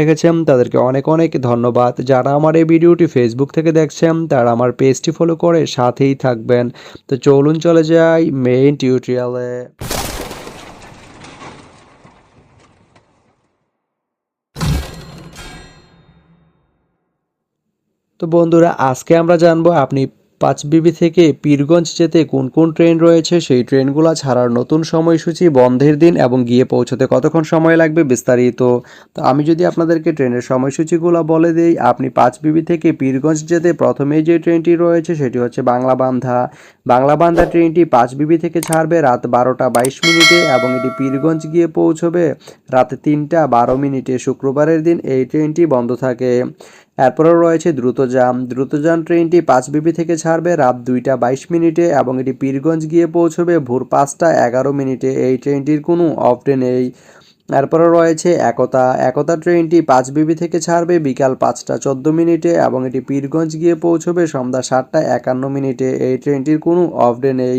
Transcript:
রেখেছেন, তাদেরকে অনেক অনেক ধন্যবাদ। যারা আমার এই ভিডিওটি ফেসবুক থেকে দেখছেন, তারা আমার পেজটি ফলো করে সাথেই থাকবেন। তো চলুন চলে যাই মেইন টিউটোরিয়ালে তো বন্ধুরা, আজকে আমরা জানব আপনি পাঁচবিবি থেকে পীরগঞ্জ যেতে কোন কোন ট্রেন রয়েছে, সেই ট্রেনগুলো ছাড়ার নতুন সময়সূচি বন্ধের দিন এবং গিয়ে পৌঁছতে কতক্ষণ সময় লাগবে বিস্তারিত। তো আমি যদি আপনাদেরকে ট্রেনের সময়সূচিগুলো বলে দিই, আপনি পাঁচবিবি থেকে পীরগঞ্জ যেতে প্রথমেই যে ট্রেনটি রয়েছে সেটি হচ্ছে বাংলা বান্ধা বাংলা বান্ধা ট্রেনটি পাঁচবিবি থেকে ছাড়বে রাত বারোটা বাইশ মিনিটে এবং এটি পীরগঞ্জ গিয়ে পৌঁছবে রাত তিনটা বারো মিনিটে শুক্রবারের দিন এই ট্রেনটি বন্ধ থাকে। এরপরেও রয়েছে দ্রুতযান। দ্রুতযান ট্রেনটি পাঁচবিবি থেকে ছাড়বে রাত দুইটা বাইশ মিনিটে এবং এটি পীরগঞ্জ গিয়ে পৌঁছবে ভোর পাঁচটা এগারো মিনিটে। এই ট্রেনটির কোনো অফ ডে নেই। এরপরে রয়েছে একতা। একতা ট্রেনটি পাঁচবিবি থেকে ছাড়বে বিকাল পাঁচটা চোদ্দ মিনিটে এবং এটি পীরগঞ্জ গিয়ে পৌঁছবে সন্ধ্যা সাতটা একান্ন মিনিটে। এই ট্রেনটির কোনো অফ ডে নেই।